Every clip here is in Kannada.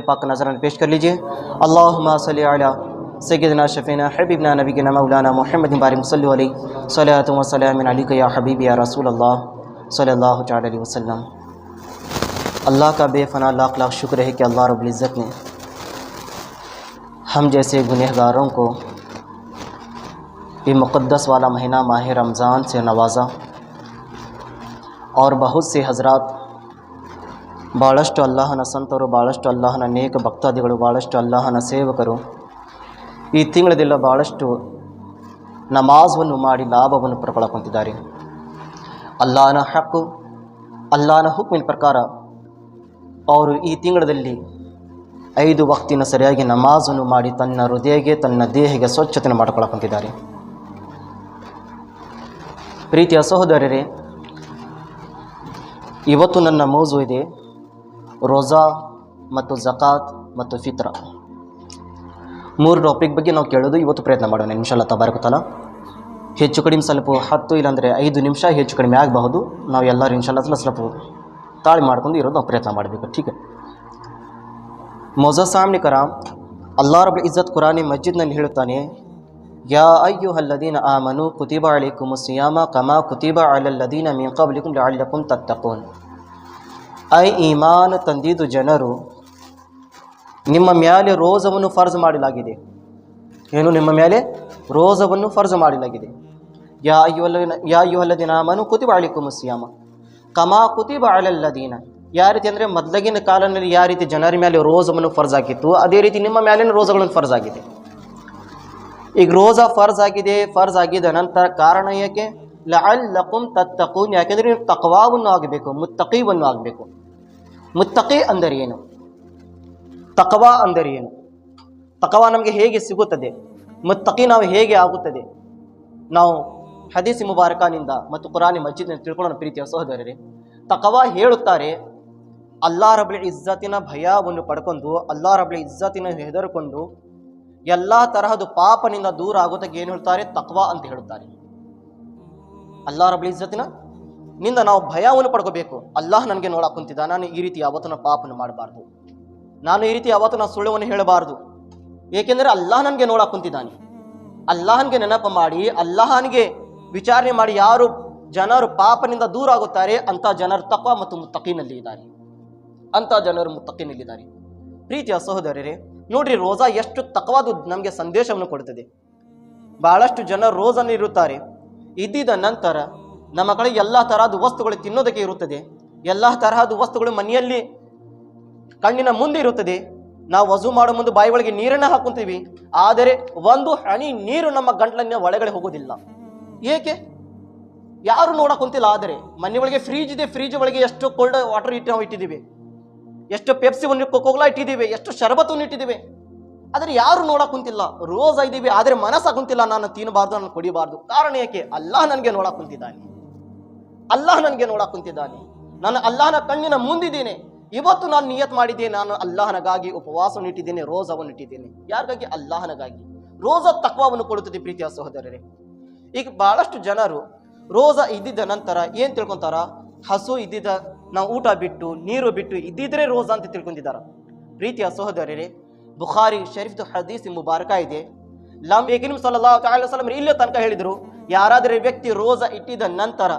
فقر پاک نظران پیش کر لیجیے۔ اللہم صلی علی سیدنا، شفینا، حبیبنا نبی کے مولانا محمد باری مصلی علی صلی علیہ۔ وسلم و کا یا حبیب یا رسول اللہ صلی اللہ علیہ وسلم۔ اللہ کا بے فنا، لاکھ لاکھ شکر ہے کہ اللہ رب العزت نے ہم جیسے گنہگاروں کو بھی مقدس والا مہینہ ماہ رمضان سے نوازا اور بہت سے حضرات ಭಾಳಷ್ಟು ಅಲ್ಲಾಹನ ಸಂತರು ಭಾಳಷ್ಟು ಅಲ್ಲಾಹನ ಅನೇಕ ಭಕ್ತಾದಿಗಳು ಭಾಳಷ್ಟು ಅಲ್ಲಾಹನ ಸೇವಕರು. ಈ ತಿಂಗಳದೆಲ್ಲ ಭಾಳಷ್ಟು ನಮಾಜ್ವನ್ನು ಮಾಡಿ ಲಾಭವನ್ನು ಪಡ್ಕೊಳಕೊಂತಿದ್ದಾರೆ. ಅಲ್ಲಾಹನ ಹಕ್ಕು, ಅಲ್ಲಾಹನ ಹುಕ್ಮಿನ ಪ್ರಕಾರ ಅವರು ಈ ತಿಂಗಳಲ್ಲಿ ಐದು ವಕ್ತಿನ ಸರಿಯಾಗಿ ನಮಾಜನ್ನು ಮಾಡಿ ತನ್ನ ಹೃದಯಗೆ, ತನ್ನ ದೇಹಕ್ಕೆ ಸ್ವಚ್ಛತೆಯನ್ನು ಮಾಡ್ಕೊಳಕೊಂತಿದ್ದಾರೆ ಪ್ರೀತಿಯ ಸಹೋದರರೇ, ಇವತ್ತು ನನ್ನ ಮೋಜು ಇದೆ. ರೋಜಾ ಮತ್ತು ಜಕಾತ್ ಮತ್ತು ಫಿತ್ರ. ಮೂರು ಟಾಪಿಕ್ ಬಗ್ಗೆ ನಾವು ಕೇಳೋದು, ಇವತ್ತು ಪ್ರಯತ್ನ ಮಾಡೋಣ ಇನ್ಶಾಲ್ಲ ತಬಾರಕುತ್ತಲ್ಲ ಹೆಚ್ಚು ಕಡಿಮೆ ಸ್ವಲ್ಪ ಹತ್ತು, ಇಲ್ಲಾಂದರೆ ಐದು ನಿಮಿಷ ಹೆಚ್ಚು ಕಡಿಮೆ ಆಗಬಹುದು. ನಾವು ಎಲ್ಲರೂ ಇನ್ಶಾಲ್ಲ ಸ್ವಲ್ಪ ತಾಳಿ ಮಾಡ್ಕೊಂಡು ಇರೋದು ನಾವು ಪ್ರಯತ್ನ ಮಾಡಬೇಕು ಟೀಕೆ ಮೊಜ ಸಾಮ್ನಿಕರ ಕರಾಮ್ ಇಜ್ಜತ್ ಕುರಾನಿ ಮಸ್ಜಿದ್ನಲ್ಲಿ ಹೇಳುತ್ತಾನೆ, ಯಾ ಅಯ್ಯು ಅಲ್ಲದೀನ ಆ ಮನು ಕುತಿಬಾ ಅಳಿ ಕುಮು ಸಿಯಾಮ ಕಮಾ ಕುತಿಬಾ ಅಳಲ್ಲದೀನ ಮೀ ಕಬ್ಲಿಕುಂ ಅಲ್ಲಕುಂ ತತ್ತಕೋನ್. ಐ ಈಮಾನ್ ತಂದಿದ್ದು ಜನರು, ನಿಮ್ಮ ಮ್ಯಾಲೆ ರೋಜವನ್ನು ಫರ್ಜ್ ಮಾಡಲಾಗಿದೆ. ಏನು ನಿಮ್ಮ ಮೇಲೆ ರೋಜವನ್ನು ಫರ್ಜ್ ಮಾಡಲಾಗಿದೆ. ಯಾ ಅಯ್ಯುವಲ್ಲ ಯಾ ಅಯ್ಯುಹಲ್ಲದೀನ ಕುತಿ ಕುತಿಬ ಅಲಿಕುಮು ಕಮಾ ಕುತಿಬ ದಿನ ಯಾವ ರೀತಿ ಅಂದರೆ ಮೊದಲಗಿನ ಕಾಲದಲ್ಲಿ ಯಾವ ರೀತಿ ಜನರ ಮೇಲೆ ರೋಜವನ್ನು ಫರ್ಜ್ ಆಗಿತ್ತು ಅದೇ ರೀತಿ ನಿಮ್ಮ ಮೇಲಿನ ರೋಜಗಳನ್ನು ಫರ್ಜ್ ಆಗಿದೆ. ಈಗ ರೋಜಾ ಫರ್ಜ್ ಆಗಿದೆ, ಫರ್ಜ್ ಆಗಿದ ನಂತರ ಕಾರಣ ಏಕೆ? ಲಅಲ್ಲಕುಂ ತತ್ತಕೂನ್, ಯಾಕೆಂದರೆ ನೀವು ತಕ್ವಾವನ್ನು ಆಗಬೇಕು, ಮುತ್ತಕೀವನ್ನು ಆಗಬೇಕು. ಮುತ್ತಕಿ ಅಂದರೆ ಏನು? ತಕವಾ ಅಂದರೆ ಏನು? ತಕವಾ ನಮಗೆ ಹೇಗೆ ಸಿಗುತ್ತದೆ? ಮುತ್ತಕಿ ನಾವು ಹೇಗೆ ಆಗುತ್ತದೆ? ನಾವು ಹದೀಸಿ ಮುಬಾರಕಾನಿಂದ ಮತ್ತು ಕುರಾನಿ ಮಸ್ಜಿದ್ನ ತಿಳ್ಕೊಳ್ಳೋಣ ಪ್ರೀತಿಯ ಸಹೋದರರೇ. ತಕವಾ ಹೇಳುತ್ತಾರೆ, ಅಲ್ಲಾ ರಬ್ಲಿ ಇಜ್ಜತಿನ ಭಯವನ್ನು ಪಡ್ಕೊಂಡು, ಅಲ್ಲಾ ರಬ್ಲಿ ಇಜ್ಜತಿನ ಹೆದರ್ಕೊಂಡು, ಎಲ್ಲ ತರಹದ ಪಾಪನಿಂದ ದೂರ ಆಗೋದಕ್ಕೆ ಏನು ಹೇಳ್ತಾರೆ? ತಕ್ವಾ ಅಂತ ಹೇಳುತ್ತಾರೆ. ಅಲ್ಲಾ ರಬ್ಲಿ ಇಜ್ಜತಿನ ನಿಂದ ನಾವು ಭಯವನ್ನು ಪಡ್ಕೋಬೇಕು. ಅಲ್ಲಾಹ್ ನನಗೆ ನೋಡಕ್ಕೆ ಕುಂತಿದ್ದ. ನಾನು ಈ ರೀತಿ ಯಾವತ್ತೂ ಪಾಪನ ಮಾಡಬಾರ್ದು. ನಾನು ಈ ರೀತಿ ಯಾವತ್ತೂ ನಾನು ಸುಳ್ಳುವನ್ನು ಹೇಳಬಾರ್ದು. ಏಕೆಂದರೆ ಅಲ್ಲಾಹ್ ನನಗೆ ನೋಡಕ್ಕೆ ಕುಂತಿದ್ದಾನೆ. ಅಲ್ಲಾಹನಿಗೆ ನೆನಪು ಮಾಡಿ ಅಲ್ಲಾಹನಿಗೆ ವಿಚಾರಣೆ ಮಾಡಿ ಯಾರು ಜನರು ಪಾಪನಿಂದ ದೂರ ಆಗುತ್ತಾರೆ ಅಂತ ಜನರು ತಕ್ವ ಮತ್ತು ಮುತ್ತಕಿನಲ್ಲಿ ಇದ್ದಾರೆ. ಅಂತ ಜನರು ಮುತ್ತಕಿನಲ್ಲಿದ್ದಾರೆ ಪ್ರೀತಿಯ ಸಹೋದರರೇ, ನೋಡ್ರಿ ರೋಜಾ ಎಷ್ಟು ತಕವಾದ ನಮಗೆ ಸಂದೇಶವನ್ನು ಕೊಡುತ್ತದೆ ಬಹಳಷ್ಟು ಜನ ರೋಜನ್ನು ಇರುತ್ತಾರೆ ಇದ್ದಿದ ನಂತರ ನಮ್ಮ ಕಡೆ ಎಲ್ಲ ತರಹದ ವಸ್ತುಗಳು ತಿನ್ನೋದಕ್ಕೆ ಇರುತ್ತದೆ. ಎಲ್ಲ ತರಹದ ವಸ್ತುಗಳು ಮನೆಯಲ್ಲಿ ಕಣ್ಣಿನ ಮುಂದೆ ಇರುತ್ತದೆ. ನಾವು ವಜು ಮಾಡೋ ಮುಂದೆ ಬಾಯಿ ಒಳಗೆ ನೀರನ್ನು ಹಾಕುತ್ತೀವಿ. ಆದರೆ ಒಂದು ಹನಿ ನೀರು ನಮ್ಮ ಗಂಟ್ಲನ್ನ ಒಳಗಡೆ ಹೋಗೋದಿಲ್ಲ ಏಕೆ? ಯಾರು ನೋಡಕ್ಕಂತಿಲ್ಲ ಆದರೆ ಮನೆ ಒಳಗೆ ಫ್ರೀಜ್ ಇದೆ. ಫ್ರೀಜ್ ಒಳಗೆ ಎಷ್ಟು ಕೋಲ್ಡ್ ವಾಟರ್ ಇಟ್ಟು ನಾವು ಇಟ್ಟಿದ್ದೀವಿ. ಎಷ್ಟು ಪೆಪ್ಸಿ ಒಂದು ಕೋಕೋಲಾ ಇಟ್ಟಿದ್ದೀವಿ. ಎಷ್ಟು ಶರಬತ್ತು ಇಟ್ಟಿದ್ದೀವಿ. ಆದರೆ ಯಾರು ನೋಡಕ್ಕಂತಿಲ್ಲ ರೋಸ್ ಆಗಿದ್ದೀವಿ ಆದರೆ ಮನಸ್ಸಾಗುಂತಿಲ್ಲ ನಾನು ತಿನ್ನಬಾರ್ದು, ನಾನು ಕುಡಿಬಾರ್ದು. ಕಾರಣ ಏಕೆ? ಅಲ್ಲ ನನಗೆ ನೋಡಕ್ ಕುಂತಿದ್ದಾನೆ. ಅಲ್ಲಾಹ್ ನನಗೆ ನೋಡಕ್ ಕುಂತಿದ್ದಾನೆ. ನಾನು ಅಲ್ಲಾಹನ ಕಣ್ಣಿನ ಮುಂದಿದ್ದೇನೆ. ಇವತ್ತು ನಾನು ನಿಯತ್ ಮಾಡಿದೆ ನಾನು ಅಲ್ಲಾಹನಗಾಗಿ ಉಪವಾಸವನ್ನು ಇಟ್ಟಿದ್ದೇನೆ, ರೋಜವನ್ನು ಇಟ್ಟಿದ್ದೇನೆ. ಯಾರಿಗಾಗಿ? ಅಲ್ಲಾಹನಗಾಗಿ. ರೋಜ ತಕ್ವವನ್ನು ಕೊಡುತ್ತದೆ ಪ್ರೀತಿಯ ಸಹೋದರರೇ. ಈಗ ಬಹಳಷ್ಟು ಜನರು ರೋಜ ಇದ್ದಿದ್ದ ನಂತರ ಏನು ತಿಳ್ಕೊಂತಾರ? ಹಸು ಇದ್ದಿದ್ದ ನಾವು ಊಟ ಬಿಟ್ಟು, ನೀರು ಬಿಟ್ಟು ಇದ್ದಿದ್ರೆ ರೋಜ ಅಂತ ತಿಳ್ಕೊಂಡಿದ್ದಾರ ಪ್ರೀತಿಯ ಸಹೋದರರೇ, ಬುಖಾರಿ ಶರೀಫ್ ಹದೀಸ್ ಮುಬಾರಕ ಇದೆ. ಲಮ್ ಏಕಿನಿಮ್ ತಆಲಾ ವಸಲ್ಲಂ ಇಲ್ಲೇ ತನಕ ಹೇಳಿದ್ರು, ಯಾರಾದರೆ ವ್ಯಕ್ತಿ ರೋಜ ಇಟ್ಟಿದ ನಂತರ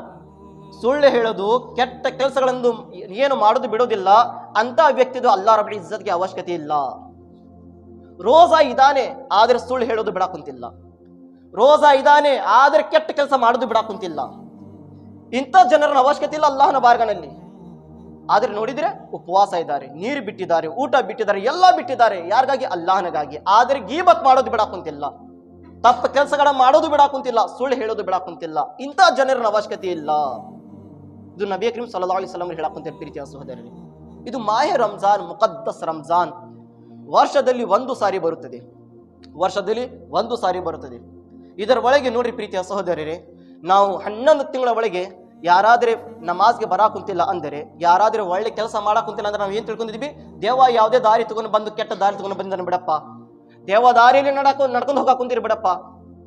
ಸುಳ್ಳು ಹೇಳೋದು ಕೆಟ್ಟ ಕೆಲಸಗಳನ್ನು ಏನು ಮಾಡೋದು ಬಿಡೋದಿಲ್ಲ ಅಂತ ವ್ಯಕ್ತಿದು ಅಲ್ಲಾ ರಬ್ಬಿ ಇಜ್ಜತ್ಗೆ ಅವಶ್ಯಕತೆ ಇಲ್ಲ. ರೋಜಾ ಇದಾನೆ ಆದರೆ ಸುಳ್ಳು ಹೇಳೋದು ಬಿಡಾಕುಂತಿಲ್ಲ ರೋಜಾ ಇದಾನೆ ಆದರೆ ಕೆಟ್ಟ ಕೆಲಸ ಮಾಡೋದು ಬಿಡಾಕುಂತಿಲ್ಲ ಇಂಥ ಜನರ ಅವಶ್ಯಕತೆ ಇಲ್ಲ ಅಲ್ಲಾಹನ ಬಾರ್ಗನಲ್ಲಿ. ಆದ್ರೆ ನೋಡಿದ್ರೆ ಉಪವಾಸ ಇದ್ದಾರೆ, ನೀರು ಬಿಟ್ಟಿದ್ದಾರೆ, ಊಟ ಬಿಟ್ಟಿದ್ದಾರೆ, ಎಲ್ಲ ಬಿಟ್ಟಿದ್ದಾರೆ. ಯಾರಿಗಾಗಿ? ಅಲ್ಲಾಹನಗಾಗಿ. ಆದರೆ ಗೀಬತ್ ಮಾಡೋದು ಬಿಡಾಕುಂತಿಲ್ಲ ತಪ್ಪ ಕೆಲಸಗಳ ಮಾಡೋದು ಬಿಡಾಕುಂತಿಲ್ಲ ಸುಳ್ಳು ಹೇಳೋದು ಬಿಡಾಕುಂತಿಲ್ಲ ಇಂಥ ಜನರನ್ನ ಅವಶ್ಯಕತೆ ಇಲ್ಲ. ಇದು ನಬಿ ಕರೀಂ ಸಲ್ಲಲ್ಲಾಹು ಅಲೈಹಿ ವಸಲ್ಲಂ ಹೇಳಕ್ಕಂತ ಪ್ರೀತಿಯ ಸಹೋದರರಿ. ಇದು ಮಾಹೆ ರಂಜಾನ್, ಮುಕದ್ದಸ್ ರಂಜಾನ್. ವರ್ಷದಲ್ಲಿ ಒಂದು ಸಾರಿ ಬರುತ್ತದೆ. ವರ್ಷದಲ್ಲಿ ಒಂದು ಸಾರಿ ಬರುತ್ತದೆ. ಇದರ ಒಳಗೆ ನೋಡ್ರಿ ಪ್ರೀತಿಯ ಸಹೋದರರೇ, ನಾವು ಹನ್ನೊಂದು ತಿಂಗಳ ಒಳಗೆ ಯಾರಾದರೆ ನಮಾಜ್ಗೆ ಬರಾಕುಂತಿಲ್ಲ ಅಂದರೆ, ಯಾರಾದರೆ ಒಳ್ಳೆ ಕೆಲಸ ಮಾಡಾಕುಂತಿಲ್ಲ ಅಂದ್ರೆ ನಾವು ಏನು ತಿಳ್ಕೊಂಡಿದ್ವಿ? ದೇವ ಯಾವುದೇ ದಾರಿ ತಗೊಂಡು ಬಂದು, ಕೆಟ್ಟ ದಾರಿ ತಗೊಂಡು ಬಂದನು ಬಿಡಪ್ಪ. ದೇವ ದಾರಿಯಲ್ಲಿ ನಡಕ, ನಡ್ಕೊಂಡು ಹೋಗಕ್ಕೆ ಬಿಡಪ್ಪ.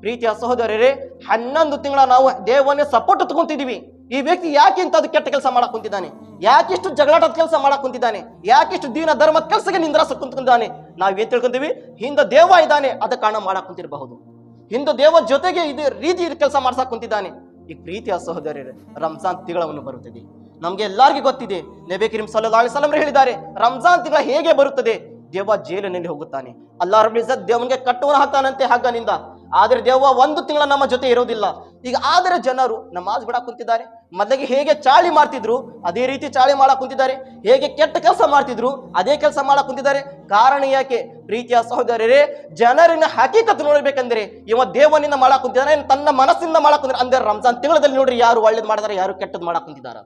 ಪ್ರೀತಿಯ ಸಹೋದರರೇ, ಹನ್ನೊಂದು ತಿಂಗಳ ನಾವು ದೇವನೇ ಸಪೋರ್ಟ್ ತಗೊಂತಿದೀವಿ ಈ ವ್ಯಕ್ತಿ ಯಾಕೆ ಇಂಥದ್ದು ಕೆಟ್ಟ ಕೆಲಸ ಮಾಡಕ್ ಕುಂತಿದ್ದಾನೆ? ಯಾಕಿಷ್ಟು ಜಗಳಾಟದ ಕೆಲಸ ಮಾಡಕ್ ಕುಂತಿದ್ದಾನೆ? ಯಾಕಿಷ್ಟು ದೀನ ಧರ್ಮದ ಕೆಲಸಕ್ಕೆ ನಿಂದ್ರಸ ಕುಂತ್ಕೊಂಡಿದ್ದಾನೆ ಏನ್ ತಿಳ್ಕೊಂತೀವಿ? ಹಿಂದ ದೇವ ಇದ್ದಾನೆ ಅದ ಕಾರಣ ಮಾಡಕ್ ಕುಂತಿರಬಹುದು. ಹಿಂದ ದೇವ ಜೊತೆಗೆ ಇದು ರೀತಿ ಕೆಲಸ ಮಾಡ್ಸಕ್ ಕುಂತಿದ್ದಾನೆ. ಈ ಪ್ರೀತಿಯ ಸಹೋದರರೇ, ರಂಜಾನ್ ತಿಂಗಳವನ್ನು ಬರುತ್ತದೆ. ನಮ್ಗೆ ಎಲ್ಲರಿಗೂ ಗೊತ್ತಿದೆ, ನಬಿ ಕರೀಂ ಸಲ್ಲಲ್ಲಾಹು ಅಲೈಹಿ ವಸಲ್ಲಂ ಹೇಳಿದ್ದಾರೆ, ರಂಜಾನ್ ತಿಂಗಳ ಹೇಗೆ ಬರುತ್ತದೆ? ದೇವ ಜೇಲಿನಲ್ಲಿ ಹೋಗುತ್ತಾನೆ. ಅಲ್ಲಾ ರಬ್ಬುಲ್ ಇಜ್ಜತ್ ದೇವನಿಗೆ ಕಟ್ಟುವನ ಹಾಕ್ತಾನಂತೆ ಹಗ್ಗನಿಂದ ಆದ್ರೆ ದೇವ ಒಂದು ತಿಂಗಳ ನಮ್ಮ ಜೊತೆ ಇರೋದಿಲ್ಲ. ಈಗ ಆದರೆ ಜನರು ನಮಾಜ್ ಬಿಡಾ ಕುಂತಿದ್ದಾರೆ. ಮೊದಲಿಗೆ ಹೇಗೆ ಚಾಳಿ ಮಾಡ್ತಿದ್ರು, ಅದೇ ರೀತಿ ಚಾಳಿ ಮಾಡಕ್ ಕುಂತಿದ್ದಾರೆ. ಹೇಗೆ ಕೆಟ್ಟ ಕೆಲಸ ಮಾಡ್ತಿದ್ರು, ಅದೇ ಕೆಲಸ ಮಾಡಕ್ ಕುಂತಿದ್ದಾರೆ. ಕಾರಣ ಯಾಕೆ? ಪ್ರೀತಿಯ ಸಹೋದರರೇ, ಜನರಿನ ಹಕೀಕತ್ ನೋಡ್ಬೇಕಂದ್ರೆ ಇವ ದೇವನಿಂದ ಮಾಡಕ್ ಕುಂತಿದ್ದಾರೆ ತನ್ನ ಮನಸ್ಸಿಂದ ಮಾಡಕ್ ಕುಂತಾರೆ ಅಂದ್ರೆ ರಂಜಾನ್ ತಿಂಗಳಲ್ಲಿ ನೋಡ್ರಿ ಯಾರು ಒಳ್ಳೇದು ಮಾಡಿದಾರೆ, ಯಾರು ಕೆಟ್ಟದ್ ಮಾಡಕ್ ಕುಂತಿದ್ದಾರೆ.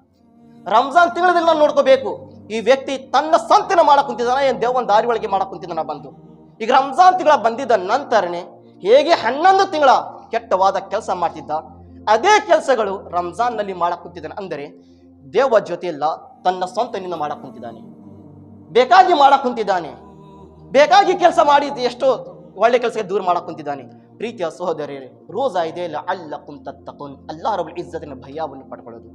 ರಂಜಾನ್ ತಿಂಗಳಲ್ಲಿ ನಾವು ನೋಡ್ಕೋಬೇಕು, ಈ ವ್ಯಕ್ತಿ ತನ್ನ ಸಂತಿನ ಮಾಡಕ್ ಕುಂತಿದ್ದಾನ, ಏನ್ ದೇವನ ದಾರಿ ಒಳಗೆ ಮಾಡಕ್ ಕುಂತಿದ್ದಾನ ಬಂದು. ಈಗ ರಂಜಾನ್ ತಿಂಗಳ ಬಂದಿದ್ದ ನಂತರನೇ ಹೇಗೆ ಹನ್ನೊಂದು ತಿಂಗಳ ಕೆಟ್ಟವಾದ ಕೆಲಸ ಮಾಡ್ತಿದ್ದ, ಅದೇ ಕೆಲಸಗಳು ರಂಜಾನ್ನಲ್ಲಿ ಕುಂತಿದ್ದಾನೆ ಅಂದರೆ ದೇವ ಜೊತೆಯಲ್ಲ ತನ್ನ ಸ್ವಂತನಿಂದ ಮಾಡಕ್ ಕುಂತಿದ್ದಾನೆ ಬೇಕಾಗಿ ಮಾಡಕ್ ಕುಂತಿದ್ದಾನೆ ಬೇಕಾಗಿ ಕೆಲಸ ಮಾಡಿ ಎಷ್ಟೋ ಒಳ್ಳೆ ಕೆಲಸಕ್ಕೆ ದೂರ ಮಾಡಕ್ ಕುಂತಿದ್ದಾನೆ ಪ್ರೀತಿಯ ಸಹೋದರರೇ, ರೋಜಾ ಇದೆ. ಇಲ್ಲ ಅಲ್ಲ ಕುಂತತ್ತಕೊಂಡ್ ಅಲ್ಲಾ ರಬುಲ್ ಇಜ್ಜತಿನ ಭಯವನ್ನು ಪಡ್ಕೊಳ್ಳೋದು.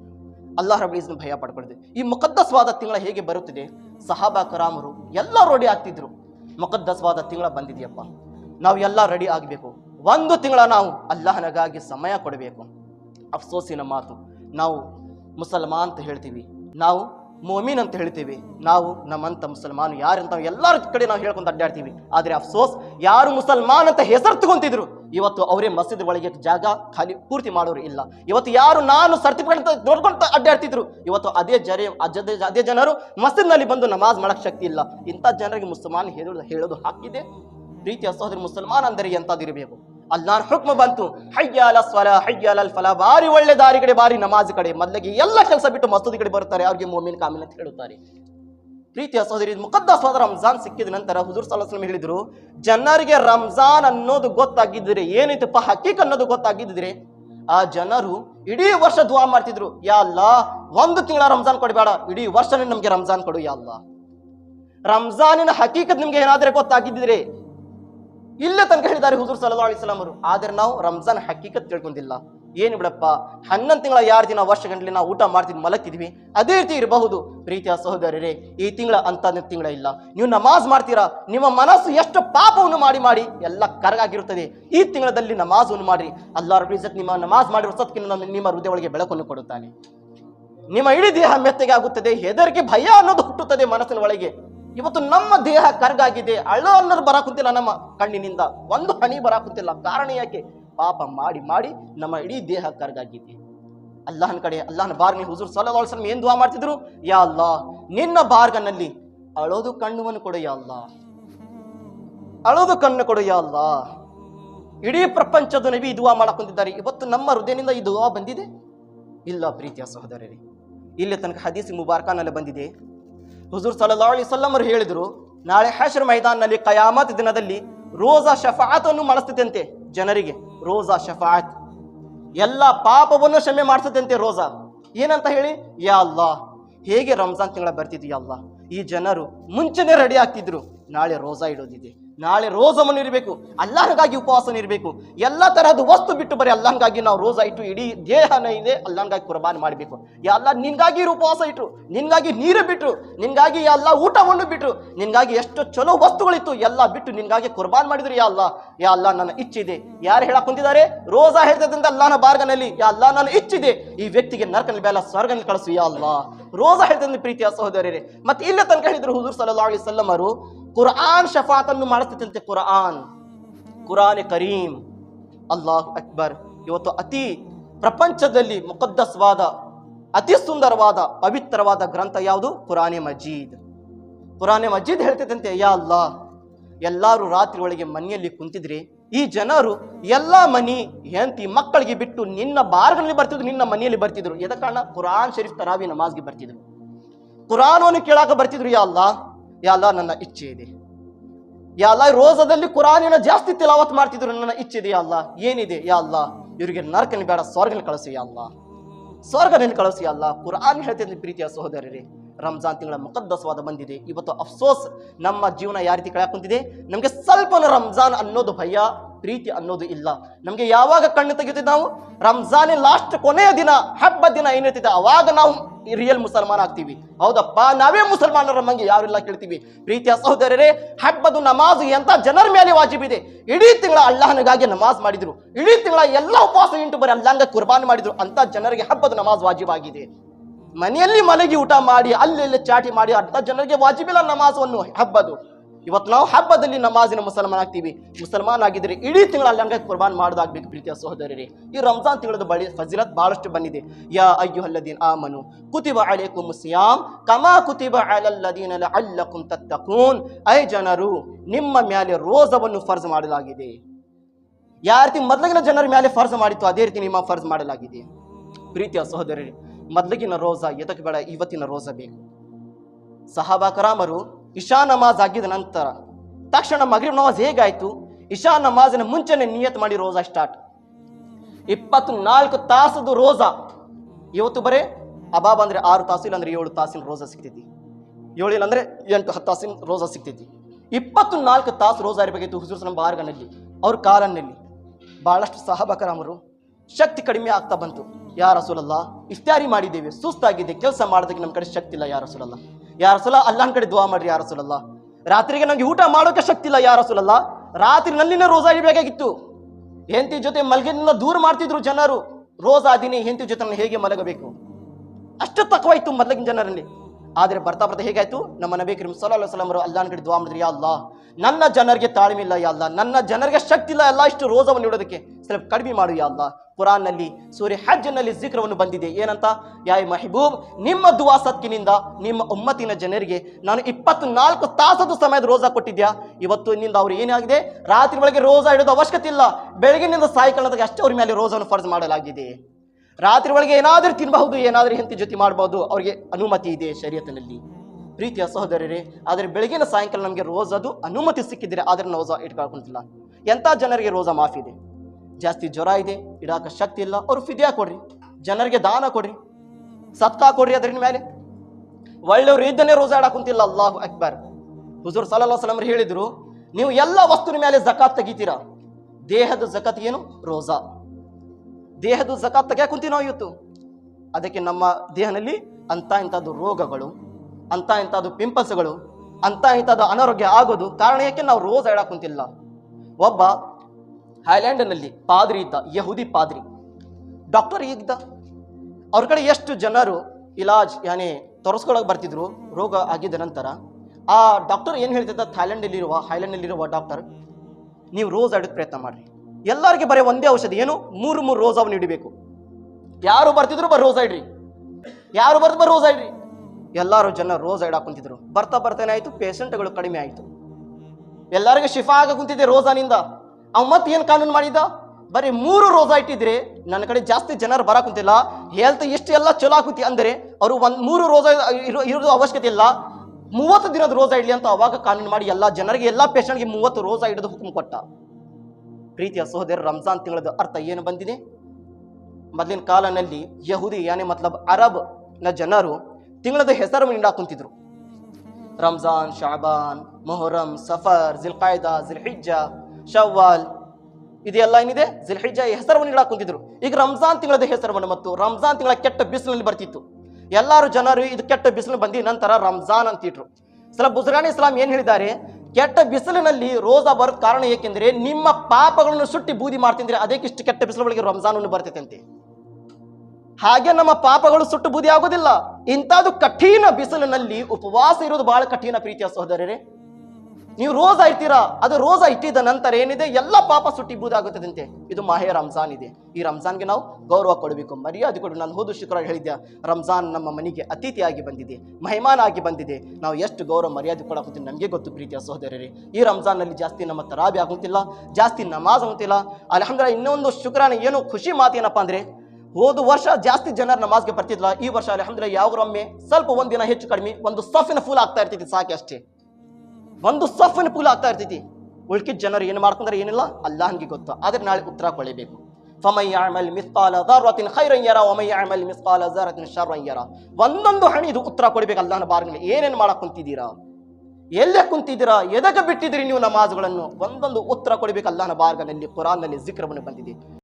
ಅಲ್ಲಾ ಇಜ್ಜನ ಭಯ ಪಡ್ಕೊಳ್ಳೋದು. ಈ ಮುಖದ್ದಸ್ವಾದ ತಿಂಗಳ ಹೇಗೆ ಬರುತ್ತಿದೆ? ಸಹಾಬಾ ಕರಾಮರು ಎಲ್ಲ ರೋಡಿ ಆಗ್ತಿದ್ರು. ಮುಖದ್ದಸ್ವಾದ ತಿಂಗಳ ಬಂದಿದೆಯಪ್ಪ. ನಾವು ಎಲ್ಲ ರೆಡಿ ಆಗಬೇಕು. ಒಂದು ತಿಂಗಳ ನಾವು ಅಲ್ಲಾಹನಗಾಗಿ ಸಮಯ ಕೊಡಬೇಕು. ಅಫ್ಸೋಸಿನ ಮಾತು. ನಾವು ಮುಸಲ್ಮಾನ್ ಅಂತ ಹೇಳ್ತೀವಿ. ನಾವು ಮೊಮೀನ್ ಅಂತ ಹೇಳ್ತೀವಿ. ನಾವು ನಮ್ಮಂಥ ಮುಸಲ್ಮಾನ್ ಯಾರಂತ ಎಲ್ಲರ ಕಡೆ ನಾವು ಹೇಳ್ಕೊಂತ ಅಡ್ಡಾಡ್ತೀವಿ. ಆದರೆ ಅಫ್ಸೋಸ್ ಯಾರು ಮುಸಲ್ಮಾನ್ ಅಂತ ಹೆಸರು ತಗೊಂತಿದ್ರು ಇವತ್ತು ಅವರೇ ಮಸೀದ್ ಒಳಗೆ ಜಾಗ ಖಾಲಿ ಪೂರ್ತಿ ಮಾಡೋರು ಇಲ್ಲ. ಇವತ್ತು ಯಾರು ನಾನು ಸರ್ಟಿಫಿಕೇಟ್ ಅಂತ ನೋಡ್ಕೊಂತ ಅಡ್ಡಾಡ್ತಿದ್ರು. ಇವತ್ತು ಅದೇ ಜರೆ ಅದೇ ಜನರು ಮಸೀದ್ನಲ್ಲಿ ಬಂದು ನಮಾಜ್ ಮಾಡೋಕೆ ಶಕ್ತಿ ಇಲ್ಲ. ಇಂಥ ಜನರಿಗೆ ಮುಸಲ್ಮಾನ್ ಹೇಳೋದು ಹೇಳೋದು ಹಾಕಿದೆ ಪ್ರೀತಿಯ ಸಹೋದರಿ ಮುಸಲ್ಮಾನ್ ಅಂದರೆ ಎಂತದಿರಬೇಕು ಅಲ್ಲಾರ್ ಹುಕ್ಮ ಬಂತು. ಹಯ್ಯಾಲ ಸ್ವಲ ಹಯ್ಯಾಲ ಫಲ. ಬಾರಿ ಒಳ್ಳೆ ದಾರಿ ಕಡೆ, ಬಾರಿ ನಮಾಜ್ ಕಡೆ. ಮೊದಲಿಗೆ ಎಲ್ಲ ಕೆಲಸ ಬಿಟ್ಟು ಮಸೂದಿ ಕಡೆ ಬರ್ತಾರೆ ಅವ್ರಿಗೆ ಮೋಮಿನ್ ಕಾಮಿಲ್ ಅಂತ ಹೇಳುತ್ತಾರೆ. ಪ್ರೀತಿಯ ಸಹೋದರಿ ಮುಖದ್ದಸ್ವಾದ ರಂಜಾನ್ ಸಿಕ್ಕಿದ ನಂತರ ಹುಜೂರ್ ಸಲಹ್ ಹೇಳಿದ್ರು, ಜನರಿಗೆ ರಂಜಾನ್ ಅನ್ನೋದು ಗೊತ್ತಾಗಿದ್ರೆ ಏನೈತಪ್ಪ ಹಕ್ಕೀಕ್ ಅನ್ನೋದು ಗೊತ್ತಾಗಿದ್ದರೆ ಆ ಜನರು ಇಡೀ ವರ್ಷ ದುವಾ ಮಾಡ್ತಿದ್ರು. ಯಾ ಅಲ್ಲಾ ಒಂದು ತಿಂಗಳ ರಂಜಾನ್ ಕೊಡಬೇಡ. ಇಡೀ ವರ್ಷನೇ ನಮಗೆ ರಂಜಾನ್ ಕೊಡು, ಯಾ ಅಲ್ಲಾ ರಂಜಾನಿನ ಹಕೀಕತ್ ನಿಮ್ಗೆ ಏನಾದ್ರೆ ಗೊತ್ತಾಗಿದ್ದಿದ್ರೆ ಇಲ್ಲೇ ತನಕ ಹೇಳಿದ್ದಾರೆ ಹುಜೂರ್ ಸಲ್ಲಾ ಅಲಿಸ್ಲಾಂ ಅವರು ಆದ್ರೆ ನಾವು ರಂಜಾನ್ ಹಕ್ಕಿಕತ್ ತಿಳ್ಕೊಂಡಿಲ್ಲ. ಏನು ಬಿಡಪ್ಪ? ಹನ್ನೊಂದು ತಿಂಗಳ ಯಾರು ದಿನ ವರ್ಷ ಗಂಟಲೆ ನಾವು ಊಟ ಮಾಡ್ತಿದ್ವಿ ಮಲಗ್ತಿದ್ವಿ? ಅದೇ ರೀತಿ ಇರಬಹುದು. ಪ್ರೀತಿಯ ಸಹೋದರರೇ, ಈ ತಿಂಗಳ ಅಂತ ತಿಂಗಳ ಇಲ್ಲ. ನೀವು ನಮಾಜ್ ಮಾಡ್ತೀರಾ? ನಿಮ್ಮ ಮನಸ್ಸು ಎಷ್ಟು ಪಾಪವನ್ನು ಮಾಡಿ ಮಾಡಿ ಎಲ್ಲ ಕರಗಾಗಿರುತ್ತದೆ. ಈ ತಿಂಗಳಲ್ಲಿ ನಮಾಜನ್ನು ಮಾಡಿ ಅಲ್ಲಾರ ನಿಮ್ಮ ನಮಾಜ್ ಮಾಡಿ ಸತ್ಕಿನ ನಿಮ್ಮ ಹೃದಯ ಒಳಗೆ ಬೆಳಕನ್ನು ಕೊಡುತ್ತಾನೆ. ನಿಮ್ಮ ಇಡೀ ದೇಹ ಮೆತ್ತಗೆ ಆಗುತ್ತದೆ. ಹೆದರಿಕೆ ಭಯ ಅನ್ನೋದು ಹುಟ್ಟುತ್ತದೆ ಮನಸ್ಸಿನ ಒಳಗೆ. ಇವತ್ತು ನಮ್ಮ ದೇಹ ಕರ್ಗಾಗಿದೆ. ಅಳ್ಳ ಅನ್ನೋದು ಬರಾಕುಂತಿಲ್ಲ ನಮ್ಮ ಕಣ್ಣಿನಿಂದ. ಒಂದು ಹನಿ ಬರಾಕುಂತಿಲ್ಲ. ಕಾರಣ ಯಾಕೆ? ಪಾಪ ಮಾಡಿ ಮಾಡಿ ನಮ್ಮ ಇಡೀ ದೇಹ ಕರ್ಗಾಗಿದೆ. ಅಲ್ಲಾಹನ ಕಡೆ, ಅಲ್ಲಾಹನ ಬಾರ್ನಿ ಹುಜೂರ್ ವಸಲ್ಲಂ ಏನ್ ದುವಾ ಮಾಡ್ತಿದ್ರು? ಯಾ ಅಲ್ಲಾ ನಿನ್ನ ಬಾರ್ಗನಲ್ಲಿ ಅಳೋದು ಕಣ್ಣುವನ್ನು ಕೊಡು ಯಾ ಅಲ್ಲಾ ಅಳೋದು ಕಣ್ಣು ಕೊಡು ಯಾ ಅಲ್ಲಾ ಇಡೀ ಪ್ರಪಂಚದ ನವಿ ದುವಾ ಮಾಡಕ್ ಇವತ್ತು ನಮ್ಮ ಹೃದಯದಿಂದ ಈ ದುವಾ ಬಂದಿದೆ? ಇಲ್ಲ ಪ್ರೀತಿಯ ಸಹೋದರರೇ, ಇಲ್ಲಿ ತನಕ ಹದೀಸಿ ಮುಬಾರ್ಕಾನಲ್ಲಿ ಬಂದಿದೆ. ಹುಜೂರ್ ಸಲ್ಲಲ್ಲಾಹು ಅಲಿ ಸಲ್ಲಮರು ಹೇಳಿದ್ರು, ನಾಳೆ ಹ್ಯಾಶರ್ ಮೈದಾನ್ನಲ್ಲಿ ಕಯಾಮತ್ ದಿನದಲ್ಲಿ ರೋಜಾ ಶಫಾತ್ ಅನ್ನು ಮಾಡಿಸ್ತದಂತೆ ಜನರಿಗೆ. ರೋಜಾ ಶಫಾತ್ ಎಲ್ಲ ಪಾಪವನ್ನು ಕ್ಷಮೆ ಮಾಡಿಸ್ತದಂತೆ ರೋಜಾ. ಏನಂತ ಹೇಳಿ? ಯಾ ಅಲ್ಲಾ ಹೇಗೆ ರಂಜಾನ್ ತಿಂಗಳ ಅಲ್ಲಾ ಈ ಜನರು ಮುಂಚೆನೆ ರೆಡಿ ಆಗ್ತಿದ್ರು, ನಾಳೆ ರೋಜಾ ಇಡೋದಿದೆ. ನಾಳೆ ರೋಜವನ್ನು ಇರಬೇಕು ಅಲ್ಲಾಹನಿಗಾಗಿ ಉಪವಾಸನ ಇರಬೇಕು, ಎಲ್ಲ ತರಹದ ವಸ್ತು ಬಿಟ್ಟು ಬರೀ ಅಲ್ಲಾಹನಿಗಾಗಿ ನಾವು ರೋಜಾ ಇಟ್ಟು ಇಡೀ ದೇಹನ ಇದೆ ಅಲ್ಲಾಹನಿಗಾಗಿ ಕುರ್ಬಾನ್ ಮಾಡಬೇಕು. ಎಲ್ಲ ನಿನ್ಗಾಗಿ ಉಪವಾಸ ಇಟ್ರು, ನಿನ್ಗಾಗಿ ನೀರು ಬಿಟ್ರು, ನಿನ್ಗಾಗಿ ಎಲ್ಲ ಊಟವನ್ನು ಬಿಟ್ರು, ನಿನ್ಗಾಗಿ ಎಷ್ಟು ಚಲೋ ವಸ್ತುಗಳಿತ್ತು, ಎಲ್ಲ ಬಿಟ್ಟು ನಿನ್ಗಾಗಿ ಕುರ್ಬಾನ್ ಮಾಡಿದ್ರು, ಯಾ ಅಲ್ಲ ಯಾ ಅಲ್ಲ ನನ್ನ ಇಚ್ಛಿದೆ. ಯಾರು ಹೇಳಕ್ ಕುಂತಿದ್ದಾರೆ? ರೋಜಾ ಹೇಳ್ತದಂತ ಅಲ್ಲಾನ ಬಾರ್ಗನಲ್ಲಿ, ಯಾ ಅಲ್ಲ ನನ್ನ ಇಚ್ಛಿದೆ. ಈ ವ್ಯಕ್ತಿಗೆ ನರಕನಲ್ಲಿ ಬೇಲ ಸ್ವರ್ಗನಲ್ಲಿ ಕಳಿಸು, ಯಾ ಅಲ್ಲ ರೋಜಾ ಹೇಳ್ತಂದ್ರೆ ಪ್ರೀತಿಯ ಸಹೋದರರೇ, ಮತ್ತೆ ಇಲ್ಲ ತನಕ ಹೇಳಿದ್ರು, ಹುಜೂರ್ ಅಲೈಹಿ ವಸಲ್ಲಂ ಕುರ್ಆನ್ ಶಫಾತನ್ನು ಮಾಡಿಸ್ತಂತೆ ಕುರಾನ್ ಕುರಾನ್ ಕರೀಂ ಅಲ್ಲಾಹ್ ಅಕ್ಬರ್ ಇವತ್ತು ಅತಿ ಪ್ರಪಂಚದಲ್ಲಿ ಮುಕದ್ದಸ್ವಾದ, ಅತಿ ಸುಂದರವಾದ, ಪವಿತ್ರವಾದ ಗ್ರಂಥ ಯಾವುದು? ಕುರಾನೆ ಮಜೀದ್. ಕುರಾನೆ ಮಜೀದ್ ಹೇಳ್ತಿದ್ದಂತೆ, ಯಾ ಅಲ್ಲಾ ಎಲ್ಲರೂ ರಾತ್ರಿ ಒಳಗೆ ಮನೆಯಲ್ಲಿ ಕುಂತಿದ್ರಿ, ಈ ಜನರು ಎಲ್ಲ ಮನಿ ಹೆಂಡತಿ ಮಕ್ಕಳಿಗೆ ಬಿಟ್ಟು ನಿನ್ನ ಬಾರ್ಗಳಲ್ಲಿ ಬರ್ತಿದ್ರು, ನಿನ್ನ ಮನೆಯಲ್ಲಿ ಬರ್ತಿದ್ರು. ಎದ ಕಾರಣ? ಕುರಾನ್ ಶರೀಫ್ ತರಾವಿ ನಮಾಜ್ಗೆ ಬರ್ತಿದ್ರು. ಕುರಾನವನ್ನು ಕೇಳಾಕ ಬರ್ತಿದ್ರು, ಯಾ ಅಲ್ಲಾ ಯಾ ಅಲ್ಲಾ ನನ್ನ ಇಚ್ಛೆ ಇದೆ. ಯಾ ಅಲ್ಲಾ ರೋಜದಲ್ಲಿ ಕುರಾನಿನ ಜಾಸ್ತಿ ತಿಲಾವತ್ ಮಾಡ್ತಿದ್ರು, ನನ್ನ ಇಚ್ಛೆ ಇದೆ ಯಾ ಅಲ್ಲಾ ಏನಿದೆ ಯಾ ಅಲ್ಲಾ ಇವರಿಗೆ ನರ್ಕನ ಬೇಡ, ಸ್ವರ್ಗನ ಕಳಿಸಿ ಯಾ ಸ್ವರ್ಗನಲ್ಲಿ ಕಳಿಸಿ ಅಲ್ಲ ಕುರಾನ್ ಹೇಳ್ತಿದ್ದ ಪ್ರೀತಿಯ ಸಹೋದರರೇ, ರಂಜಾನ್ ತಿಂಗಳ ಮುಕದ್ದಸ್ವಾದ ಬಂದಿದೆ. ಇವತ್ತು ಅಫ್ಸೋಸ್ ನಮ್ಮ ಜೀವನ ಯಾವ ರೀತಿ ಕಳೆಯಾಕ ಕುಂತಿದೆ? ನಮಗೆ ಸ್ವಲ್ಪ ರಂಜಾನ್ ಅನ್ನೋದು ಭಯ, ಪ್ರೀತಿ ಅನ್ನೋದು ಇಲ್ಲ. ನಮಗೆ ಯಾವಾಗ ಕಣ್ಣು ತೆಗೆಯುತ್ತಿದ್ದೆ ನಾವು ರಂಜಾನಿನ ಲಾಸ್ಟ್ ಕೊನೆಯ ದಿನ ಹಬ್ಬ ದಿನ ಏನಿರ್ತಿದೆ, ಅವಾಗ ನಾವು ರಿಯಲ್ ಮುಸಲ್ಮಾನ್ ಆಗ್ತೀವಿ. ಹೌದಪ್ಪ? ನಾವೇ ಮುಸಲ್ಮಾನರ ಮಂಗೆ ಯಾರೆಲ್ಲ ಕೇಳ್ತೀವಿ. ಪ್ರೀತಿಯ ಸಹೋದರರೇ, ಹಬ್ಬದು ನಮಾಜ್ ಎಂತ ಜನರ ಮೇಲೆ ವಾಜಿಬಿದೆ ಇಡೀ ತಿಂಗಳ ಅಲ್ಲಾಹನಿಗಾಗಿ ನಮಾಜ್ ಮಾಡಿದ್ರು. ಇಡೀ ತಿಂಗಳ ಎಲ್ಲ ಉಪವಾಸ ಇಂಟು ಬರೀ ಅಲ್ಲಾಂಗ ಕುರ್ಬಾನ್ ಮಾಡಿದ್ರು. ಅಂತ ಜನರಿಗೆ ಹಬ್ಬದ ನಮಾಜ್ ವಾಜಿಬಾಗಿದೆ ಮನೆಯಲ್ಲಿ ಮಲಗಿ ಊಟ ಮಾಡಿ ಅಲ್ಲೆಲ್ಲಿ ಚಾಟಿ ಮಾಡಿ ಅಂತ ಜನರಿಗೆ ವಾಜಿಬಿಲ್ಲ ನಮಾಜನ್ನು ಹಬ್ಬದು. ಇವತ್ತು ನಾವು ಹಬ್ಬದಲ್ಲಿ ನಮಾಜಿನ ಮುಸಲ್ಮಾನ್ ಆಗ್ತೀವಿ. ಮುಸಲ್ಮಾನ್ ಆಗಿದ್ರೆ ಇಡೀ ತಿಂಗಳ ಅಲ್ಲಂಗ ಕುರ್ಬಾನ್ ಮಾಡೋದಾಗಬೇಕು ಪ್ರೀತಿಯ ಸಹೋದರರೇ. ಈ ರಂಜಾನ್ ತಿಂಗಳದ ಬಳಿ ಫಜಿಲತ್ ಬಹಳಷ್ಟು ಬಂದಿದೆ. ಯಾ ಅಯ್ಯುಹಲ್ಲದೀನ್ ಆಮನು, ಕುತಿಬ ಅಲೈಕುಮ್ ಸಿಯಾಮ್, ಕಮಾ ಕುತಿಬ ಅಲಲ್ಲದೀನ ಲಅಲ್ಲಕುಂ ತತ್ತಕೂನ್. ಐ ಜನರು, ನಿಮ್ಮ ಮೇಲೆ ರೋಜವನ್ನು ಫರ್ಜ್ ಮಾಡಲಾಗಿದೆ. ಯಾವ ರೀತಿ ಮೊದಲಿನ ಜನರ ಮೇಲೆ ಫರ್ಜ್ ಮಾಡಿತ್ತು ಅದೇ ರೀತಿ ನಿಮ್ಮ ಫರ್ಜ್ ಮಾಡಲಾಗಿದೆ. ಪ್ರೀತಿಯ ಸಹೋದರರೇ, ಮೊದಲಿಗಿನ ರೋಜಾ ಎದಕ್ಕೆ ಬೇಡ, ಇವತ್ತಿನ ರೋಜಾ ಬೇಕು. ಸಹಾಬಾ ಕರಾಮರು ಇಶಾ ನಮಾಜ್ ಆಗಿದ ನಂತರ. ತಕ್ಷಣ ಮಗ್ರಿಬ್ ನಮಾಜ್ ಹೇಗಾಯ್ತು? ಇಶಾ ನಮಾಜಿನ ಮುಂಚೆನೆ ನಿಯತ್ ಮಾಡಿ ರೋಜಾ ಸ್ಟಾರ್ಟ್ ಇಪ್ಪತ್ತು ನಾಲ್ಕು ತಾಸದು ರೋಜಾ. ಇವತ್ತು ಬರೇ ಅಬಾಬ್ ಅಂದ್ರೆ ಆರು ತಾಸು ಇಲ್ಲ ಅಂದ್ರೆ ಏಳು ತಾಸಿನ ರೋಜಾ ಸಿಗ್ತೈತಿ. ಏಳು ಇಲ್ಲ ಅಂದ್ರೆ ಎಂಟು, ಹತ್ತು ತಾಸಿನ ರೋಜಾ ಸಿಗ್ತೈತಿ. ಇಪ್ಪತ್ತು ನಾಲ್ಕು ತಾಸು ರೋಜಾ ಇರಬೇಕಿತ್ತು ಹುಜೂರ್ ನಮ್ಮ ಬಾರ್ಗನಲ್ಲಿ, ಅವ್ರ ಕಾಲನಲ್ಲಿ. ಬಹಳಷ್ಟು ಸಹಬಕರಾಮರು ಶಕ್ತಿ ಕಡಿಮೆ ಆಗ್ತಾ ಬಂತು. ಯಾರ ಸುಲಲ್ಲ ಇಫ್ತಾರಿ ಮಾಡಿದ್ದೇವೆ, ಸುಸ್ತಾಗಿದೆ, ಕೆಲಸ ಮಾಡೋದಕ್ಕೆ ನಮ್ಮ ಕಡೆ ಶಕ್ತಿ ಇಲ್ಲ ಯಾರ ರಸೂಲಲ್ಲ. ಯಾ ಸಲ ಅಲ್ಲಾನ್ ಕಡೆ ದುವಾ ಮಾಡ್ರಿ ಯಾ ರಸೂಲಲ್ಲ. ರಾತ್ರಿಗೆ ನಂಗೆ ಊಟ ಮಾಡೋಕೆ ಶಕ್ತಿ ಇಲ್ಲ ಯಾ ರಸೂಲಲ್ಲ. ರಾತ್ರಿ ನಲ್ಲಿನ ರೋಜಾ ಇಡಬೇಕಾಗಿತ್ತು. ಹೆಂಡತಿ ಜೊತೆ ಮಲಗಿನ ದೂರ ಮಾಡ್ತಿದ್ರು ಜನರು. ರೋಜಾ ದಿನಿ ಹೆಂಡತಿ ಜೊತೆ ಹೇಗೆ ಮಲಗಬೇಕು? ಅಷ್ಟು ತಕ್ಕವಾಯ್ತು ಮೊದಲಿನ ಜನರಲ್ಲಿ. ಆದರೆ ಬರ್ತಾ ಬರ್ತಾ ಹೇಗಾಯ್ತು? ನಮ್ಮ ನಬಿ ಕರೀಂ ಸಲ್ಲಲ್ಲಾಹು ಅಲೈಹಿ ಅವರು ಅಲ್ಲಾಹನ ಕಡೆ ದುವಾ ಮಾಡಿದ್ರಿ ಅಲ್ಲ ನನ್ನ ಜನರಿಗೆ ತಾಳ್ಮೆ ಇಲ್ಲ ಅಲ್ಲಾ ನನ್ನ ಜನರಿಗೆ ಶಕ್ತಿ ಇಲ್ಲ ಎಲ್ಲ ಇಷ್ಟು ರೋಜವನ್ನು ಇಡೋದಕ್ಕೆ. ಸ್ವಲ್ಪ ಕಡಿಮೆ ಮಾಡು ಯಾ ಅಲ್ಲಾ ಕುರಾನ್ನಲ್ಲಿ ಸೂರ್ಯ ಹಜ್ಜನಲ್ಲಿ ಜಿಕ್ರವನ್ನು ಬಂದಿದೆ. ಏನಂತ? ಯಾಯ್ ಮೆಹಬೂಬ್, ನಿಮ್ಮ ದುವಾ ಸತ್ಕಿನಿಂದ ನಿಮ್ಮ ಉಮ್ಮತಿನ ಜನರಿಗೆ ನಾನು ಇಪ್ಪತ್ತು ನಾಲ್ಕು ತಾಸದ ಸಮಯದ ರೋಜಾ ಕೊಟ್ಟಿದ್ಯಾ? ಇವತ್ತು ನಿಂದ ಅವ್ರು ಏನಾಗಿದೆ ರಾತ್ರಿ ಒಳಗೆ ರೋಜಾ ಇಡೋದು ಅವಶ್ಯಕತೆ ಇಲ್ಲ. ಬೆಳಗಿನಿಂದ ಸಾಯಂಕಾಲದಾಗ ಅಷ್ಟೇ ಅವ್ರ ಮೇಲೆ ರೋಜಾವನ್ನು ಫರ್ಜ್ ಮಾಡಲಾಗಿದೆ. ರಾತ್ರಿ ಒಳಗೆ ಏನಾದರೂ ತಿನ್ನಬಹುದು ಏನಾದರೂ ಹೆಂಡತಿ ಜೊತೆ ಮಾಡಬಹುದು, ಅವರಿಗೆ ಅನುಮತಿ ಇದೆ ಶರೀಯತಿನಲ್ಲಿ. ಪ್ರೀತಿಯ ಸಹೋದರರೇ, ಆದರೆ ಬೆಳಗಿನ ಸಾಯಂಕಾಲ ನಮಗೆ ರೋಜಾದು ಅನುಮತಿ ಸಿಕ್ಕಿದ್ರೆ ಆದರೆ ರೋಜಾ ಇಟ್ಕೊಳ್ಕೊಂತಿಲ್ಲ ಎಂಥ ಜನರಿಗೆ ರೋಜಾ ಮಾಫಿ ಇದೆ? ಜಾಸ್ತಿ ಜ್ವರ ಇದೆ, ಇಡಾಕ ಶಕ್ತಿ ಇಲ್ಲ, ಅವ್ರು ಫಿದ್ಯಾ ಕೊಡ್ರಿ, ಜನರಿಗೆ ದಾನ ಕೊಡ್ರಿ ಸತ್ಕಾ ಕೊಡ್ರಿ ಅದ್ರ ಮೇಲೆ ಒಳ್ಳೆಯವ್ರು ಇದ್ದನೇ ರೋಜಾ ಕುಂತಿಲ್ಲ, ಅಲ್ಲಾಹು ಅಕ್ಬರ್. ಹುಜೂರ್ ಸಲಹಾ ಸಲಮ್ ಹೇಳಿದ್ರು, ನೀವು ಎಲ್ಲ ವಸ್ತುವಿನ ಮೇಲೆ ಜಕಾತ್ ತೆಗಿತೀರಾ? ದೇಹದ ಜಕತ್ ಏನು? ರೋಜಾ. ದೇಹದ ಜಕಾತ್ ತೆಗಿಯಕ್ಕೆ ಕುಂತೀವಿ ನಾವು ಇವತ್ತು. ಅದಕ್ಕೆ ನಮ್ಮ ದೇಹದಲ್ಲಿ ಅಂತ ಇಂಥದ್ದು ರೋಗಗಳು, ಅಂತ ಇಂಥದ್ದು ಪಿಂಪಲ್ಸ್ಗಳು ಅಂತ ಇಂಥದ್ದು ಅನಾರೋಗ್ಯ ಆಗೋದು ಕಾರಣ ಯಾಕೆ? ನಾವು ರೋಜಾ ಕುಂತಿಲ್ಲ. ಒಬ್ಬ ಹೈಲ್ಯಾಂಡ್ನಲ್ಲಿ ಪಾದ್ರಿ ಇದ್ದ ಯಹುದಿ ಪಾದ್ರಿ. ಡಾಕ್ಟರ್ ಇದ್ದ ಅವ್ರ ಕಡೆ ಎಷ್ಟು ಜನರು ಇಲಾಜ್ ಯಾನೇ ತೋರಿಸ್ಕೊಳಕ್ ಬರ್ತಿದ್ರು, ರೋಗ ಆಗಿದ ನಂತರ ಆ ಡಾಕ್ಟರ್ ಏನು ಹೇಳ್ತಿದ್ದ? ಥೈಲ್ಯಾಂಡಲ್ಲಿರುವ ಹೈಲ್ಯಾಂಡಲ್ಲಿರುವ ಡಾಕ್ಟರ್, ನೀವು ರೋಸ್ ಆಡೋಕ್ಕೆ ಪ್ರಯತ್ನ ಮಾಡಿರಿ. ಎಲ್ಲರಿಗೆ ಬರೀ ಒಂದೇ ಔಷಧಿ, ಏನು? ಮೂರು ಮೂರು ರೋಜಾವನ್ನು ನೀಡಬೇಕು ಯಾರು ಬರ್ತಿದ್ರು ಬರ್ ರೋಸ್ ಇಡ್ರಿ. ಯಾರು ಬರ್ದು ಬರ್ ರೋಸ್ ಇಡ್ರಿ. ಎಲ್ಲರೂ ಜನ ರೋಸ್ ಇಡಾಕ್ ಕುಂತಿದ್ರು. ಬರ್ತಾ ಬರ್ತಾನೆ ಆಯಿತು, ಪೇಷಂಟ್ಗಳು ಕಡಿಮೆ ಆಯಿತು. ಎಲ್ಲರಿಗೂ ಶಿಫಾ ಆಗ ಕುಂತಿದ್ದೆ ರೋಜಾನಿಂದ ಅವ್ ಮತ್ತೆ ಏನು ಕಾನೂನು ಮಾಡಿದ? ಬರೀ ಮೂರು ರೋಜಾ ಇಟ್ಟಿದ್ರೆ ನನ್ನ ಕಡೆ ಜಾಸ್ತಿ ಜನರು ಬರಾಕುಂತಿಲ್ಲ ಹೆಲ್ತ್ ಎಷ್ಟು ಎಲ್ಲ ಚಲೋ ಆಕುತಿ ಅಂದರೆ ಅವರು ಒಂದು ಮೂರು ರೋಜಾ ಇರೋ ಇರೋದು ಅವಶ್ಯಕತೆ ಇಲ್ಲ. ಮೂವತ್ತು ದಿನದ ರೋಜಾ ಇಡ್ಲಿ ಅಂತ ಅವಾಗ ಕಾನೂನು ಮಾಡಿ ಎಲ್ಲ ಜನರಿಗೆ, ಎಲ್ಲ ಪೇಷಂಟ್ಗೆ ಮೂವತ್ತು ರೋಜಾ ಇಡೋದು ಹುಕುಮ್ ಕೊಟ್ಟ. ಪ್ರೀತಿಯ ಸಹೋದರ, ರಂಜಾನ್ ತಿಂಗಳದ ಅರ್ಥ ಏನು ಬಂದಿದೆ? ಮೊದಲಿನ ಕಾಲನಲ್ಲಿ ಯಹುದಿ ಯಾನೆ ಮತ್ಲಬ್ ಅರಬ್ನ ಜನರು ತಿಂಗಳದ ಹೆಸರು ನೀಡಾಕುಂತಿದ್ರು ರಂಜಾನ್, ಶಾಬಾನ್, ಮೊಹರಂ, ಸಫರ್ ಜಿಲ್ಕಾಯ್ದಾ ಜಿಲ್ಹಿಜ್ಜಾ ಶವ್ವಾಲ್, ಇದೆಲ್ಲ ಏನಿದೆ? ಜಿಲ್ಹಿಜ ಈ ಹೆಸರವನ್ನು ನೀಡಾಕ್ ಕುಂತಿದ್ರು. ಈಗ ರಂಜಾನ್ ತಿಂಗಳದ ಹೆಸರವನ್ನು ಮತ್ತು ರಂಜಾನ್ ತಿಂಗಳ ಕೆಟ್ಟ ಬಿಸಿಲಲ್ಲಿ ಬರ್ತಿತ್ತು. ಎಲ್ಲರೂ ಜನರು ಇದು ಕೆಟ್ಟ ಬಿಸಿಲು ಬಂದಿ ನಂತರ ರಂಜಾನ್ ಅಂತಿಟ್ರು ಸಲ ಬುಜರಾನಿ ಇಸ್ಲಾಂ ಏನು ಹೇಳಿದ್ದಾರೆ? ಕೆಟ್ಟ ಬಿಸಿಲಿನಲ್ಲಿ ರೋಜಾ ಬರೋದ್ ಕಾರಣ ಏಕೆಂದರೆ ನಿಮ್ಮ ಪಾಪಗಳನ್ನು ಸುಟ್ಟಿ ಬೂದಿ ಮಾಡ್ತಿದ್ರೆ ಅದಕ್ಕೆ ಇಷ್ಟು ಕೆಟ್ಟ ಬಿಸಿಲುಗಳಿಗೆ ರಂಜಾನ್ ಬರ್ತೈತೆ ಹಾಗೆ ನಮ್ಮ ಪಾಪಗಳು ಸುಟ್ಟು ಬೂದಿ ಆಗೋದಿಲ್ಲ. ಇಂಥದ್ದು ಕಠಿಣ ಬಿಸಿಲಿನಲ್ಲಿ ಉಪವಾಸ ಇರೋದು ಬಹಳ ಕಠಿಣ ಪ್ರೀತಿಯ ಸಹೋದರರೇ. ನೀವು ರೋಜಾ ಇರ್ತೀರಾ ಅದು ರೋಜಾ ಇಟ್ಟಿದ ನಂತರ ಏನಿದೆ? ಎಲ್ಲ ಪಾಪ ಸುಟ್ಟಿ ಬೂದಾಗುತ್ತದಂತೆ ಇದು ಮಾಹೆ ರಂಜಾನ್ ಇದೆ. ಈ ರಂಜಾನ್ಗೆ ನಾವು ಗೌರವ ಕೊಡಬೇಕು. ಮರ್ಯಾದೆ ಕೊಡು. ನಾನು ಹೋದ ಶುಕ್ರವಾರ ಹೇಳಿದ್ದೆ ರಂಜಾನ್ ನಮ್ಮ ಮನೆಗೆ ಅತಿಥಿಯಾಗಿ ಬಂದಿದೆ. ಮಹಿಮಾನ ಆಗಿ ಬಂದಿದೆ. ನಾವು ಎಷ್ಟು ಗೌರವ, ಮರ್ಯಾದೆ ಕೊಡಾಕುತ್ತೀವಿ ನಮಗೆ ಗೊತ್ತು ಪ್ರೀತಿಯ ಸಹೋದರರೇ. ಈ ರಂಜಾನ್ನಲ್ಲಿ ಜಾಸ್ತಿ ನಮ್ಮ ತರಾಬಿ ಆಗುತ್ತಿಲ್ಲ ಜಾಸ್ತಿ ನಮಾಜ್ ಆಗುತ್ತಿಲ್ಲ ಅಲ್ಹಮ್ದ್ರ ಇನ್ನೊಂದು ಶುಕ್ರಾನ ಏನು ಖುಷಿ ಮಾತು ಏನಪ್ಪಾ ಅಂದ್ರೆ, ಹೋದ ವರ್ಷ ಜಾಸ್ತಿ ಜನರು ನಮಾಜ್ಗೆ ಬರ್ತಿದ್ಲ? ಈ ವರ್ಷ ಅಲ್ಹಮ್ದ್ರ ಯಾವ್ರೊಮ್ಮೆ ಸ್ವಲ್ಪ ಒಂದಿನ ಹೆಚ್ಚು ಕಡಿಮೆ ಒಂದು ಸಫಿನ ಫುಲ್ ಆಗ್ತಾ ಇರ್ತೈತಿ ಸಾಕೆ ಅಷ್ಟೇ ಒಂದು ಸಫನ್ ಪುಲ್ ಆಗ್ತಾ ಇರ್ತೈತಿ. ಉಳ್ಕಿದ ಜನರು ಏನು ಮಾಡ್ಕೊಂಡ್ರೆ ಏನಿಲ್ಲ? ಅಲ್ಲಾಹನ್ಗೆ ಗೊತ್ತು. ಆದ್ರೆ ನಾಳೆ ಉತ್ತರ ಯರ ಒಂದೊಂದು ಹಣಿ ಇದು ಉತ್ತರ ಕೊಡಬೇಕು ಅಲ್ಲಾಹನ ಬಾರ್ನಲ್ಲಿ ಏನೇನು ಮಾಡಕ್ ಕುಂತಿದ್ದೀರಾ? ಎಲ್ಲೇ ಕುಂತಿದ್ದೀರಾ? ಎದಕ್ಕೆ ಬಿಟ್ಟಿದ್ದೀರಿ ನೀವು ನಮಾಜ್ಗಳನ್ನು? ಒಂದೊಂದು ಉತ್ತರ ಕೊಡಬೇಕು ಅಲ್ಲಾನ ಬಾರ್ಗನಲ್ಲಿ ಕುರಾನ್ನಲ್ಲಿ ಜಿಕ್ರವನ್ನು ಬಂದಿದೆ.